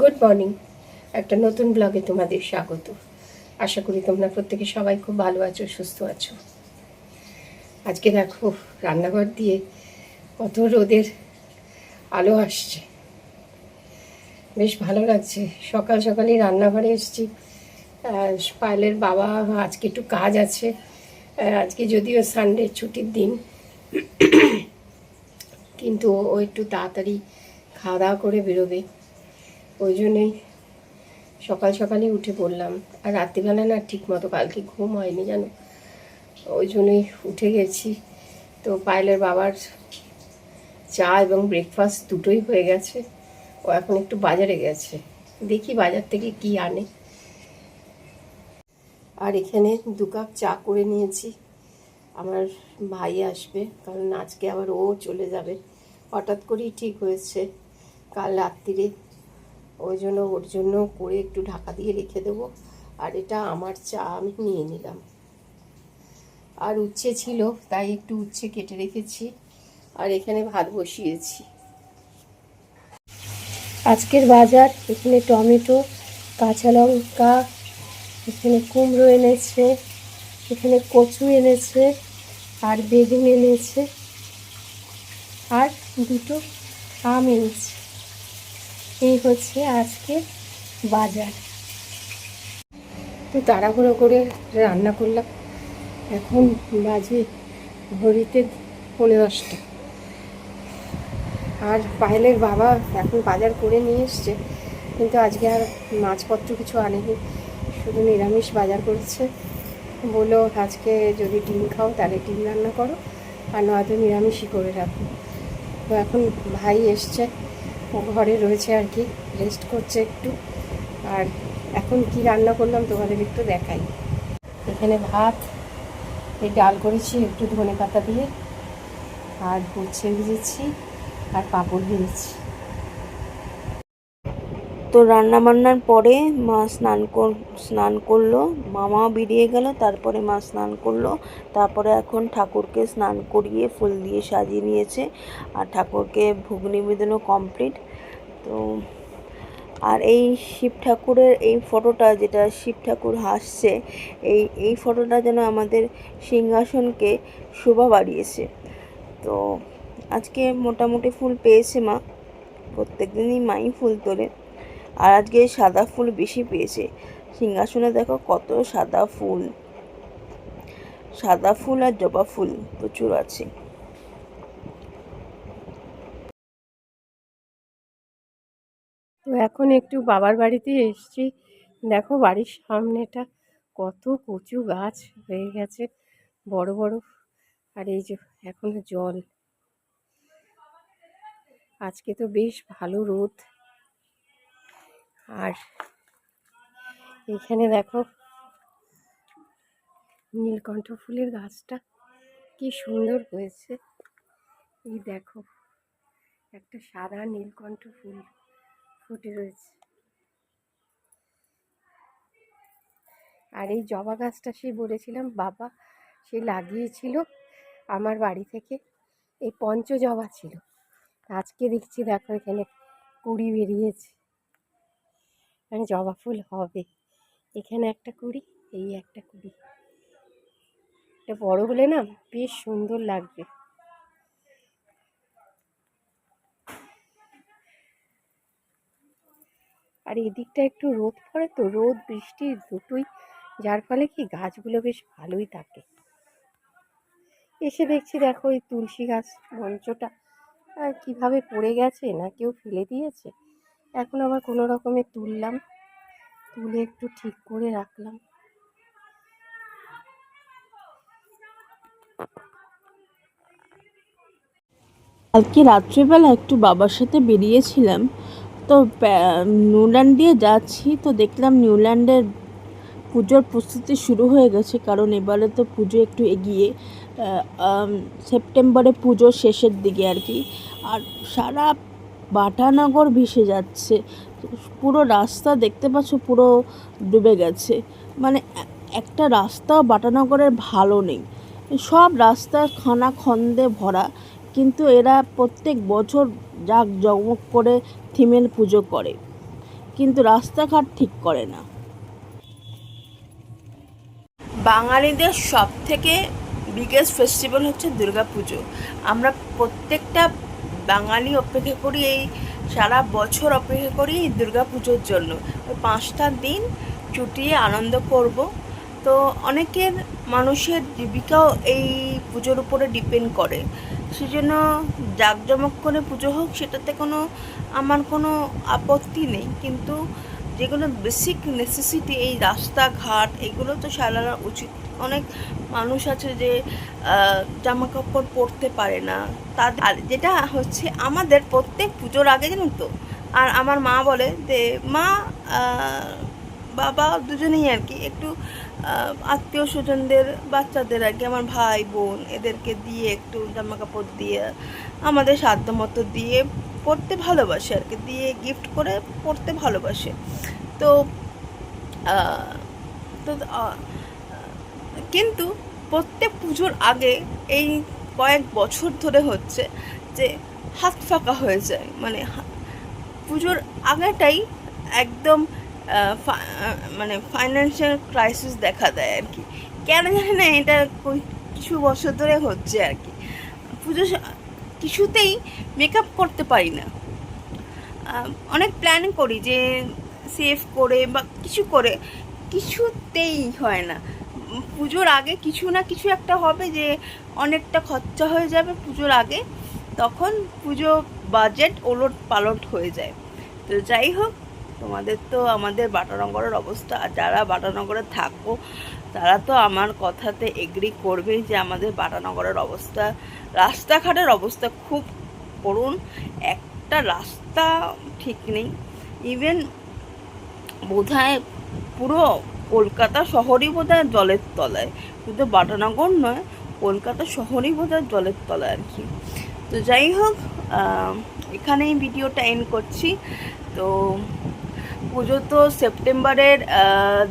Good morning একটা নতুন ব্লগে তোমাদের স্বাগত। আশা করি তোমরা প্রত্যেকে সবাই খুব ভালো আছো, সুস্থ আছো। আজকে দেখো, রান্নাঘর দিয়ে কত রোদের আলো আসছে। বেশ ভালো লাগছে। সকাল সকালই রান্নাঘরে এসেছি। পায়েলের বাবা আজকে একটু কাজ আছে। আজকে যদিও সানডে ছুটির দিন। কিন্তু ও একটু তাড়াতাড়ি খাওয়া দাওয়া করে বেরোবে। ওই জন্যই সকাল সকালই উঠে পড়লাম। আর রাত্রিবেলা না ঠিক মতো কালকে ঘুম হয়নি জানো? ওই জন্যই উঠে গেছি। তো পায়েলের বাবার চা এবং ব্রেকফাস্ট দুটোই হয়ে গেছে। ও এখন একটু বাজারে গেছে। দেখি বাজার থেকে কি আনে। আর এখানে দু কাপ চা করে নিয়েছি। আমার ভাই আসবে, কারণ আজকে আবার ও চলে যাবে। হঠাৎ করেই ঠিক হয়েছে। কাল রাত্রিরে ওই জন্য, ওর জন্য করে একটু ঢাকা দিয়ে রেখে দেবো। আর এটা আমার চা আমি নিয়ে নিলাম। আর উচ্ছে ছিল, তাই একটু উচ্ছে কেটে রেখেছি। আর এখানে ভাত বসিয়েছি। আজকের বাজার, এখানে টমেটো, কাঁচা লঙ্কা, এখানে কুমড়ো এনেছে, এখানে কচু এনেছে, আর বেগুন এনেছে, আর দুটো আম এনেছে। এই হচ্ছে আজকে বাজার। তো তাড়াহুড়ো করে রান্না করলাম। এখন বাজে ঘড়িতে পনেরো দশটা। আর পায়েলের বাবা এখন বাজার করে নিয়ে এসছে, কিন্তু আজকে আর মাছপত্র কিছু আনেনি। শুধু নিরামিষ বাজার করছে। বলল, আজকে যদি ডিম খাও, তাহলে ডিম রান্না করো, আর নয়তো নিরামিষই করে রাখো। তো এখন ভাই এসছে ও ঘরে রয়েছে আর কি রেস্ট করছে একটু। আর এখন কি রান্না করলাম তোমাদের একটু দেখাই। এখানে ভাত, এই ডাল করেছি, একটু ধনে পাতা দিয়ে। আর গুছিয়ে ভেজেছি, আর পাঁপড় ভেজেছি। তো রান্না বান্নার পরে মা স্নান স্নান করল। মামা বেরিয়ে গেল, তারপরে মা স্নান করল। তারপরে এখন ঠাকুরকে স্নান করিয়ে ফুল দিয়ে সাজিয়ে নিয়েছে আর ঠাকুরকে ভোগ নিবেদনও কমপ্লিট তো আর এই শিব ঠাকুরের এই ফটোটা যেটা শিব ঠাকুর হাসছে, এই এই ফটোটা যেন আমাদের সিংহাসনকে শোভা বাড়িয়েছে। তো আজকে মোটামুটি ফুল পেয়েছে মা। প্রত্যেক দিনই মাই ফুল তোলে। আর আজকে সাদা ফুল বেশি পেয়েছে। সিংহাসনে দেখো কত সাদা ফুল। সাদা ফুল আর জবা ফুল প্রচুর আছে। তো এখন একটু বাবার বাড়িতে এসেছি। দেখো বাড়ির সামনেটা কত কচু গাছ হয়ে গেছে, বড় বড়। আর এই যে এখনও জল। আজকে তো বেশ ভালো রোদ। আর এখানে দেখো নীলকণ্ঠ ফুলের গাছটা কি সুন্দর হয়েছে। এই দেখো, একটা সাদা নীলকণ্ঠ ফুল ফুটে রয়েছে। আর এই জবা গাছটা সেই বলেছিলাম, বাবা, সে লাগিয়েছিল আমার বাড়ি থেকে, এই পঞ্চ জবা ছিল। আজকে দেখছি দেখো এখানে কুড়ি বেরিয়েছে। মানে জবা ফুল হবে। এখানে একটা কুড়ি, এই একটা কুড়ি। এটা বড় হলে না বেশ সুন্দর লাগবে। আর এদিকটা একটু রোদ পড়ে তো, রোদ, বৃষ্টি দুটোই, যার ফলে কি গাছগুলো বেশ ভালোই থাকে। এসে দেখছি দেখো এই তুলসী গাছ মঞ্চটা কীভাবে পড়ে গেছে না কেউ ফেলে দিয়েছে? এখন আবার কোনো রকমে তুললাম। তুলে একটু ঠিক করে রাখলাম। কালকে রাত্রিবেলা একটু বাবার সাথে বেরিয়েছিলাম। তো নিউল্যান্ড দিয়ে যাচ্ছি। তো দেখলাম নিউল্যান্ডের পুজোর প্রস্তুতি শুরু হয়ে গেছে। কারণ এবারে তো পুজো একটু এগিয়ে সেপ্টেম্বরে পুজো শেষের দিকে আর কি। আর সারা বাটানগর ভেসে যাচ্ছে। পুরো রাস্তা দেখতে পাচ্ছ পুরো ডুবে গেছে। মানে একটা রাস্তাও বাটানগরের ভালো নেই। সব রাস্তা খানা খন্দে ভরা। কিন্তু এরা প্রত্যেক বছর জাক জমক করে থিমের পুজো করে। কিন্তু রাস্তাঘাট ঠিক করে না। বাঙালিদের সব থেকে বিগেস্ট ফেস্টিভ্যাল হচ্ছে দুর্গাপুজো। আমরা প্রত্যেকটা বাঙালি অপেক্ষা করি এই সারা বছর অপেক্ষা করি এই দুর্গাপুজোর জন্য। পাঁচটা দিন চুটিয়ে আনন্দ করব। তো অনেকের মানুষের জীবিকাও এই পুজোর উপরে ডিপেন্ড করে। সেজন্য জাঁকজমক করে পুজো হোক, সেটাতে কোনো, আমার কোনো আপত্তি নেই। কিন্তু যেগুলো বেসিক নেসেসিটি এই রাস্তাঘাট, এগুলো তো সারানো উচিত। অনেক মানুষ আছে যে জামা কাপড় পরতে পারে না। তাদের যেটা হচ্ছে আমাদের প্রত্যেক পুজোর আগে জানেন তো? আর আমার মা বলে যে, মা বাবা দুজনেই আর কি একটু আত্মীয় স্বজনদের, বাচ্চাদের আর কি, আমার ভাই, বোন, এদেরকে দিয়ে একটু জামা কাপড় দিয়ে, আমাদের সাধ্য মতো দিয়ে পড়তে ভালোবাসে আর কি, দিয়ে গিফট করে পড়তে ভালোবাসে। তো তো কিন্তু প্রত্যেক পুজোর আগে এই কয়েক বছর ধরে হচ্ছে যে হাত ফাঁকা হয়ে যায়। মানে পুজোর আগেটাই একদম মানে ফাইন্যান্সিয়াল ক্রাইসিস দেখা দেয় আর কি। কেন জানি না, এটা কিছু বছর ধরে হচ্ছে আর কি। পুজো কিছুতেই মেকআপ করতে পারি না। অনেক প্ল্যান করি যে সেভ করে বা কিছু করে, কিছুতেই হয় না। পুজোর আগে কিছু না কিছু একটা হবে যে অনেকটা খরচা হয়ে যাবে পুজোর আগে, তখন পুজো বাজেট ওলট পালট হয়ে যায়। তো যাই হোক তোমাদের তো আমাদের বাটানগরের অবস্থা যারা বাটানগরে থাকো, তারা তো আমার কথাতে এগ্রি করবে যে আমাদের বাটানগরের অবস্থা, রাস্তাঘাটের অবস্থা খুব করুন একটা রাস্তা ঠিক নেই। ইভেন বোধহয় পুরো কলকাতা শহরই বোধহয় জলের তলায়। শুধু বাটানগর নয়, কলকাতা শহরই বোধহয় জলের তলায় আর কি। তো যাই হোক এখানেই ভিডিওটা এন্ড করছি। তো পুজো তো সেপ্টেম্বরের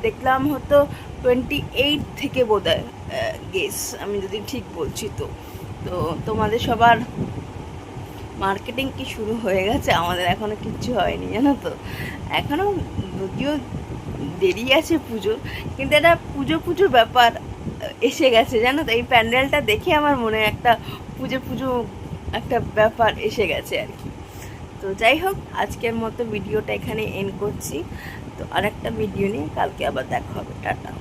দেখলাম হতো টোয়েন্টি এইট থেকে বোধ হয় গেস আমি যদি ঠিক বলছি তো। তো তোমাদের সবার মার্কেটিং কি শুরু হয়ে গেছে? আমাদের এখনও কিচ্ছু হয়নি, জানো তো। এখনও যদিও দেরি আছে পুজোর, কিন্তু এটা পুজো পুজো ব্যাপার এসে গেছে, জানো তো। এই প্যান্ডেলটা দেখে আমার মনে একটা পুজো পুজো একটা ব্যাপার এসে গেছে আর কি। তো যাই হোক, আজকের মতো ভিডিওটা এখানে এন্ড করছি। তো আরেকটা ভিডিও নিয়ে কালকে আবার দেখা হবে। টাটা।